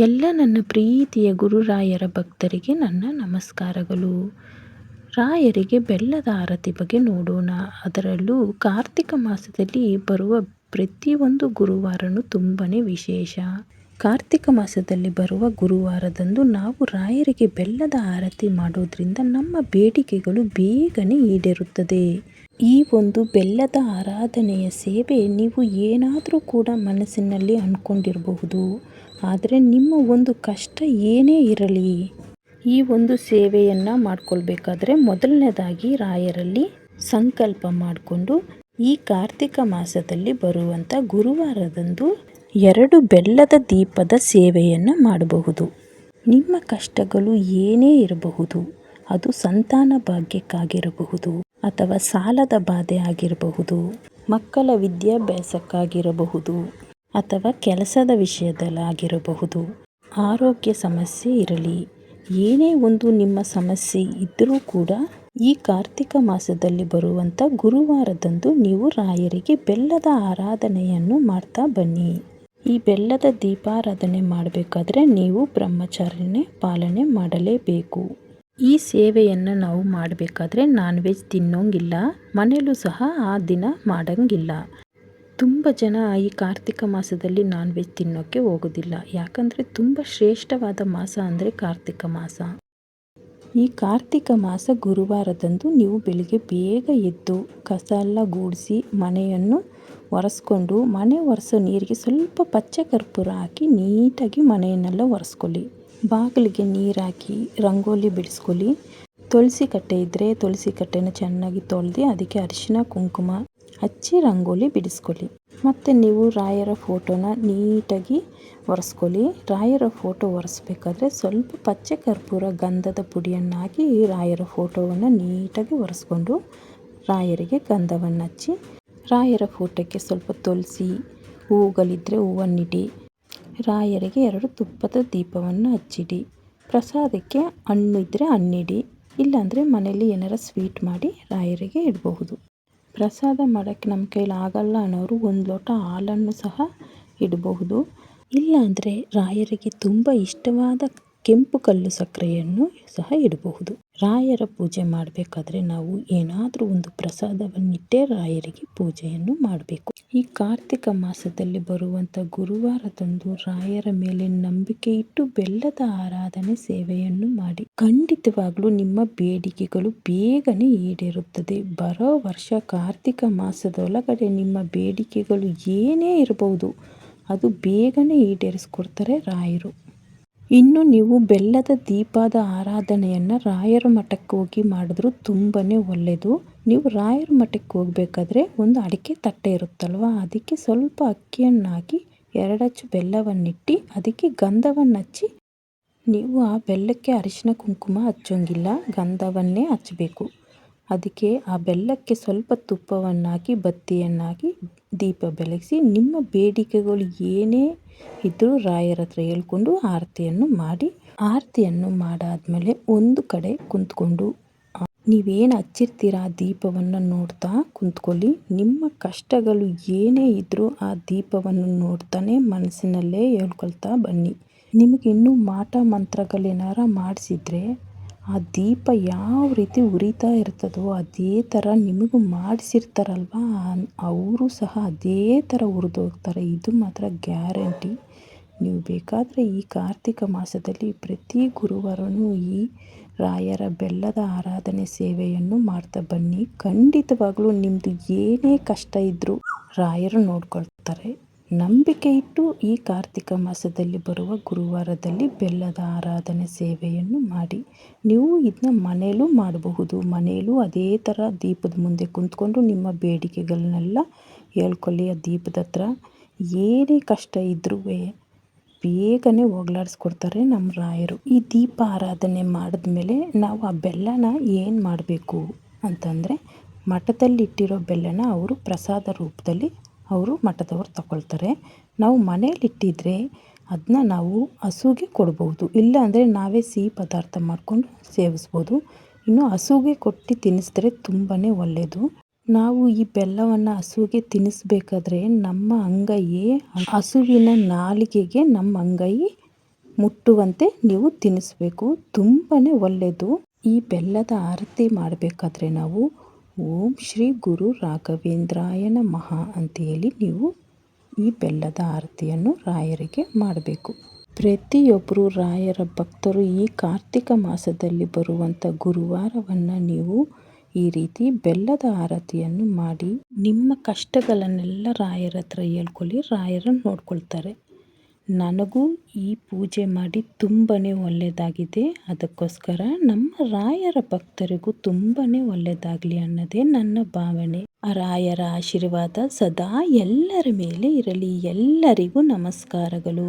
ಎಲ್ಲ ನನ್ನ ಪ್ರೀತಿಯ ಗುರುರಾಯರ ಭಕ್ತರಿಗೆ ನನ್ನ ನಮಸ್ಕಾರಗಳು. ರಾಯರಿಗೆ ಬೆಲ್ಲದ ಆರತಿ ಬಗ್ಗೆ ನೋಡೋಣ. ಅದರಲ್ಲೂ ಕಾರ್ತಿಕ ಮಾಸದಲ್ಲಿ ಬರುವ ಪ್ರತಿಯೊಂದು ಗುರುವಾರನೂ ತುಂಬಾ ವಿಶೇಷ. ಕಾರ್ತಿಕ ಮಾಸದಲ್ಲಿ ಬರುವ ಗುರುವಾರದಂದು ನಾವು ರಾಯರಿಗೆ ಬೆಲ್ಲದ ಆರತಿ ಮಾಡೋದ್ರಿಂದ ನಮ್ಮ ಬೇಡಿಕೆಗಳು ಬೇಗನೆ ಈಡೇರುತ್ತದೆ. ಈ ಒಂದು ಬೆಲ್ಲದ ಆರಾಧನೆಯ ಸೇವೆ ನೀವು ಏನಾದರೂ ಕೂಡ ಮನಸ್ಸಿನಲ್ಲಿ ಅಂದ್ಕೊಂಡಿರಬಹುದು. ಆದರೆ ನಿಮ್ಮ ಒಂದು ಕಷ್ಟ ಏನೇ ಇರಲಿ, ಈ ಒಂದು ಸೇವೆಯನ್ನು ಮಾಡ್ಕೊಳ್ಬೇಕಾದ್ರೆ ಮೊದಲನೇದಾಗಿ ರಾಯರಲ್ಲಿ ಸಂಕಲ್ಪ ಮಾಡಿಕೊಂಡು ಈ ಕಾರ್ತಿಕ ಮಾಸದಲ್ಲಿ ಬರುವಂಥ ಗುರುವಾರದಂದು ಎರಡು ಬೆಲ್ಲದ ದೀಪದ ಸೇವೆಯನ್ನು ಮಾಡಬಹುದು. ನಿಮ್ಮ ಕಷ್ಟಗಳು ಏನೇ ಇರಬಹುದು, ಅದು ಸಂತಾನ ಭಾಗ್ಯಕ್ಕಾಗಿರಬಹುದು ಅಥವಾ ಸಾಲದ ಬಾಧೆ ಆಗಿರಬಹುದು, ಮಕ್ಕಳ ವಿದ್ಯಾಭ್ಯಾಸಕ್ಕಾಗಿರಬಹುದು ಅಥವಾ ಕೆಲಸದ ವಿಷಯದಲ್ಲಾಗಿರಬಹುದು. ಆರೋಗ್ಯ ಸಮಸ್ಯೆ ಇರಲಿ, ಏನೇ ಒಂದು ನಿಮ್ಮ ಸಮಸ್ಯೆ ಇದ್ದರೂ ಕೂಡ ಈ ಕಾರ್ತಿಕ ಮಾಸದಲ್ಲಿ ಬರುವಂಥ ಗುರುವಾರದಂದು ನೀವು ರಾಯರಿಗೆ ಬೆಲ್ಲದ ಆರಾಧನೆಯನ್ನು ಮಾಡ್ತಾ ಬನ್ನಿ. ಈ ಬೆಲ್ಲದ ದೀಪಾರಾಧನೆ ಮಾಡಬೇಕಾದ್ರೆ ನೀವು ಬ್ರಹ್ಮಚಾರ್ಯನೇ ಪಾಲನೆ ಮಾಡಲೇಬೇಕು. ಈ ಸೇವೆಯನ್ನು ನಾವು ಮಾಡಬೇಕಾದ್ರೆ ನಾನ್ ವೆಜ್ ತಿನ್ನೋಂಗಿಲ್ಲ, ಮನೆಯಲ್ಲೂ ಸಹ ಆ ದಿನ ಮಾಡೋಂಗಿಲ್ಲ. ತುಂಬ ಜನ ಈ ಕಾರ್ತಿಕ ಮಾಸದಲ್ಲಿ ನಾನ್ ವೆಜ್ ತಿನ್ನೋಕ್ಕೆ ಹೋಗೋದಿಲ್ಲ. ಯಾಕಂದರೆ ತುಂಬ ಶ್ರೇಷ್ಠವಾದ ಮಾಸ ಅಂದರೆ ಕಾರ್ತಿಕ ಮಾಸ. ಈ ಕಾರ್ತಿಕ ಮಾಸ ಗುರುವಾರದಂದು ನೀವು ಬೆಳಿಗ್ಗೆ ಬೇಗ ಎದ್ದು ಕಸ ಎಲ್ಲ ಗೂಡಿಸಿ ಮನೆಯನ್ನು ಒರೆಸ್ಕೊಂಡು ಮನೆ ಒರೆಸೋ ನೀರಿಗೆ ಸ್ವಲ್ಪ ಪಚ್ಚೆ ಕರ್ಪೂರ ಹಾಕಿ ನೀಟಾಗಿ ಮನೆಯನ್ನೆಲ್ಲ ಒರೆಸ್ಕೊಳ್ಳಿ. ಬಾಗಿಲಿಗೆ ನೀರು ಹಾಕಿ ರಂಗೋಲಿ ಬಿಡಿಸ್ಕೊಳ್ಳಿ. ತುಳಸಿ ಕಟ್ಟೆ ಇದ್ದರೆ ತುಳಸಿ ಕಟ್ಟೆನ ಚೆನ್ನಾಗಿ ತೊಳೆದು ಅದಕ್ಕೆ ಅರಿಶಿನ, ಕುಂಕುಮ ಹಚ್ಚಿ ರಂಗೋಲಿ ಬಿಡಿಸ್ಕೊಳ್ಳಿ. ಮತ್ತು ನೀವು ರಾಯರ ಫೋಟೋನ ನೀಟಾಗಿ ಒರೆಸ್ಕೊಳ್ಳಿ. ರಾಯರ ಫೋಟೋ ಒರೆಸ್ಬೇಕಾದ್ರೆ ಸ್ವಲ್ಪ ಪಚ್ಚೆ ಕರ್ಪೂರ ಗಂಧದ ಪುಡಿಯನ್ನು ಹಾಕಿ ರಾಯರ ಫೋಟೋವನ್ನು ನೀಟಾಗಿ ಒರೆಸ್ಕೊಂಡು ರಾಯರಿಗೆ ಗಂಧವನ್ನು ಹಚ್ಚಿ ರಾಯರ ಫೋಟೋಕ್ಕೆ ಸ್ವಲ್ಪ ತುಳಸಿ ಹೂಗಳಿದ್ದರೆ ಹೂವನ್ನಿಡಿ ರಾಯರಿಗೆ ಎರಡು ತುಪ್ಪದ ದೀಪವನ್ನು ಹಚ್ಚಿಡಿ. ಪ್ರಸಾದಕ್ಕೆ ಹಣ್ಣು ಇದ್ದರೆ ಹಣ್ಣಿಡಿ, ಇಲ್ಲಾಂದರೆ ಮನೇಲಿ ಏನಾರ ಸ್ವೀಟ್ ಮಾಡಿ ರಾಯರಿಗೆ ಇಡಬಹುದು. ಪ್ರಸಾದ ಮಾಡೋಕ್ಕೆ ನಮ್ಮ ಕೈಲಿ ಆಗಲ್ಲ ಅನ್ನೋರು ಒಂದು ಲೋಟ ಹಾಲನ್ನು ಸಹ ಇಡಬಹುದು. ಇಲ್ಲಾಂದರೆ ರಾಯರಿಗೆ ತುಂಬ ಇಷ್ಟವಾದ ಕೆಂಪು ಕಲ್ಲು ಸಕ್ಕರೆಯನ್ನು ಸಹ ಇಡಬಹುದು. ರಾಯರ ಪೂಜೆ ಮಾಡಬೇಕಾದ್ರೆ ನಾವು ಏನಾದರೂ ಒಂದು ಪ್ರಸಾದವನ್ನಿಟ್ಟೇ ರಾಯರಿಗೆ ಪೂಜೆಯನ್ನು ಮಾಡಬೇಕು. ಈ ಕಾರ್ತಿಕ ಮಾಸದಲ್ಲಿ ಬರುವಂಥ ಗುರುವಾರದಂದು ರಾಯರ ಮೇಲೆ ನಂಬಿಕೆ ಇಟ್ಟು ಬೆಲ್ಲದ ಆರಾಧನೆ ಸೇವೆಯನ್ನು ಮಾಡಿ. ಖಂಡಿತವಾಗಲೂ ನಿಮ್ಮ ಬೇಡಿಕೆಗಳು ಬೇಗನೆ ಈಡೇರುತ್ತದೆ. ಬರೋ ವರ್ಷ ಕಾರ್ತಿಕ ಮಾಸದೊಳಗಡೆ ನಿಮ್ಮ ಬೇಡಿಕೆಗಳು ಏನೇ ಇರಬಹುದು, ಅದು ಬೇಗನೆ ಈಡೇರಿಸ್ಕೊಡ್ತಾರೆ ರಾಯರು. ಇನ್ನು ನೀವು ಬೆಲ್ಲದ ದೀಪದ ಆರಾಧನೆಯನ್ನು ರಾಯರ ಮಠಕ್ಕೆ ಹೋಗಿ ಮಾಡಿದ್ರು ತುಂಬಾ ಒಳ್ಳೆಯದು ನೀವು ರಾಯರ ಮಠಕ್ಕೆ ಹೋಗಬೇಕಾದ್ರೆ ಒಂದು ಅಡಿಕೆ ತಟ್ಟೆ ಇರುತ್ತಲ್ವ? ಅದಕ್ಕೆ ಸ್ವಲ್ಪ ಅಕ್ಕಿಯನ್ನು ಹಾಕಿ ಎರಡಚ್ಚು ಬೆಲ್ಲವನ್ನಿಟ್ಟು ಅದಕ್ಕೆ ಗಂಧವನ್ನು ಹಚ್ಚಿ ನೀವು ಆ ಬೆಲ್ಲಕ್ಕೆ ಅರಿಶಿನ ಕುಂಕುಮ ಹಚ್ಚೋಂಗಿಲ್ಲ. ಗಂಧವನ್ನೇ ಹಚ್ಚಬೇಕು. ಅದಕ್ಕೆ ಆ ಬೆಲ್ಲಕ್ಕೆ ಸ್ವಲ್ಪ ತುಪ್ಪವನ್ನಾಕಿ, ಬತ್ತಿಯನ್ನಾಕಿ ದೀಪ ಬೆಳಗಿಸಿ, ನಿಮ್ಮ ಬೇಡಿಕೆಗಳು ಏನೇ ಇದ್ದರೂ ರಾಯರ ಹತ್ರ ಹೇಳ್ಕೊಂಡು ಆರತಿಯನ್ನು ಮಾಡಿ, ಆರತಿಯನ್ನು ಮಾಡಾದಮೇಲೆ ಒಂದು ಕಡೆ ಕುಂತ್ಕೊಂಡು ನೀವೇನು ಹಚ್ಚಿರ್ತೀರ ಆ ದೀಪವನ್ನು ನೋಡ್ತಾ ಕುಂತ್ಕೊಳ್ಳಿ. ನಿಮ್ಮ ಕಷ್ಟಗಳು ಏನೇ ಇದ್ದರೂ ಆ ದೀಪವನ್ನು ನೋಡ್ತಾನೆ ಮನಸ್ಸಿನಲ್ಲೇ ಹೇಳ್ಕೊಳ್ತಾ ಬನ್ನಿ. ನಿಮಗೆ ಇನ್ನೂ ಮಾಟ ಮಂತ್ರಗಳೇನಾರ ಮಾಡಿಸಿದ್ರೆ ಆ ದೀಪ ಯಾವ ರೀತಿ ಉರಿತಾ ಇರ್ತದೋ ಅದೇ ಥರ ನಿಮಗೂ ಮಾಡಿಸಿರ್ತಾರಲ್ವಾ? ಅವರು ಸಹ ಅದೇ ಥರ ಉರಿದೋಗ್ತಾರೆ ಇದು ಮಾತ್ರ ಗ್ಯಾರಂಟಿ. ನೀವು ಬೇಕಾದರೆ ಈ ಕಾರ್ತಿಕ ಮಾಸದಲ್ಲಿ ಪ್ರತಿ ಗುರುವಾರವೂ ಈ ರಾಯರ ಬೆಲ್ಲದ ಆರಾಧನೆ ಸೇವೆಯನ್ನು ಮಾಡ್ತಾ ಬನ್ನಿ. ಖಂಡಿತವಾಗಲೂ ನಿಮ್ಮದು ಏನೇ ಕಷ್ಟ ಇದ್ದರೂ ರಾಯರು ನೋಡ್ಕೊಳ್ತಾರೆ. ನಂಬಿಕೆ ಇಟ್ಟು ಈ ಕಾರ್ತಿಕ ಮಾಸದಲ್ಲಿ ಬರುವ ಗುರುವಾರದಲ್ಲಿ ಬೆಲ್ಲದ ಆರಾಧನೆ ಸೇವೆಯನ್ನು ಮಾಡಿ. ನೀವು ಇದನ್ನ ಮನೆಯಲ್ಲೂ ಮಾಡಬಹುದು. ಮನೆಯಲ್ಲೂ ಅದೇ ಥರ ದೀಪದ ಮುಂದೆ ಕುಂತ್ಕೊಂಡು ನಿಮ್ಮ ಬೇಡಿಕೆಗಳನ್ನೆಲ್ಲ ಹೇಳ್ಕೊಳ್ಳಿ. ಆ ದೀಪದ ಹತ್ರ ಏನೇ ಕಷ್ಟ ಇದ್ರೂ ಬೇಗನೆ ಹೋಗ್ಲಾಡಿಸ್ಕೊಡ್ತಾರೆ ನಮ್ಮ ರಾಯರು. ಈ ದೀಪ ಆರಾಧನೆ ಮಾಡಿದ್ಮೇಲೆ ನಾವು ಆ ಬೆಲ್ಲನ ಏನು ಮಾಡಬೇಕು ಅಂತಂದರೆ ಮಠದಲ್ಲಿಟ್ಟಿರೋ ಬೆಲ್ಲನ ಅವರು ಪ್ರಸಾದ ರೂಪದಲ್ಲಿ ಅವರು ಮಠದವರು ತಗೊಳ್ತಾರೆ. ನಾವು ಮನೇಲಿಟ್ಟಿದ್ರೆ ಅದನ್ನ ನಾವು ಹಸುಗೆ ಕೊಡ್ಬೋದು. ಇಲ್ಲ ಅಂದರೆ ನಾವೇ ಸಿಹಿ ಪದಾರ್ಥ ಮಾಡಿಕೊಂಡು ಸೇವಿಸ್ಬೋದು. ಇನ್ನು ಹಸುಗೆ ಕೊಟ್ಟು ತಿನ್ನಿಸಿದ್ರೆ ತುಂಬಾ ಒಳ್ಳೆಯದು ನಾವು ಈ ಬೆಲ್ಲವನ್ನು ಹಸುವಿಗೆ ತಿನ್ನಿಸ್ಬೇಕಾದ್ರೆ ನಮ್ಮ ಅಂಗೈ ಹಸುವಿನ ನಾಲಿಗೆಗೆ ನಮ್ಮ ಅಂಗೈ ಮುಟ್ಟುವಂತೆ ನೀವು ತಿನ್ನಿಸ್ಬೇಕು. ತುಂಬಾ ಒಳ್ಳೆಯದು ಈ ಬೆಲ್ಲದ ಆರತಿ ಮಾಡಬೇಕಾದ್ರೆ ನಾವು ಓಂ ಶ್ರೀ ಗುರು ರಾಘವೇಂದ್ರಾಯ ನಮಃ ಅಂತೇಳಿ ನೀವು ಈ ಬೆಲ್ಲದ ಆರತಿಯನ್ನು ರಾಯರಿಗೆ ಮಾಡಬೇಕು. ಪ್ರತಿಯೊಬ್ಬರು ರಾಯರ ಭಕ್ತರು ಈ ಕಾರ್ತಿಕ ಮಾಸದಲ್ಲಿ ಬರುವಂಥ ಗುರುವಾರವನ್ನು ನೀವು ಈ ರೀತಿ ಬೆಲ್ಲದ ಆರತಿಯನ್ನು ಮಾಡಿ ನಿಮ್ಮ ಕಷ್ಟಗಳನ್ನೆಲ್ಲ ರಾಯರ ಹತ್ರ ಹೇಳ್ಕೊಳ್ಳಿ, ರಾಯರನ್ನು ನೋಡ್ಕೊಳ್ತಾರೆ. ನನಗೂ ಈ ಪೂಜೆ ಮಾಡಿ ತುಂಬಾ ಒಳ್ಳೆಯದಾಗಿದೆ ಅದಕ್ಕೋಸ್ಕರ ನಮ್ಮ ರಾಯರ ಭಕ್ತರಿಗೂ ತುಂಬಾ ಒಳ್ಳೆಯದಾಗಲಿ ಅನ್ನೋದೇ ನನ್ನ ಭಾವನೆ. ರಾಯರ ಆಶೀರ್ವಾದ ಸದಾ ಎಲ್ಲರ ಮೇಲೆ ಇರಲಿ. ಎಲ್ಲರಿಗೂ ನಮಸ್ಕಾರಗಳು.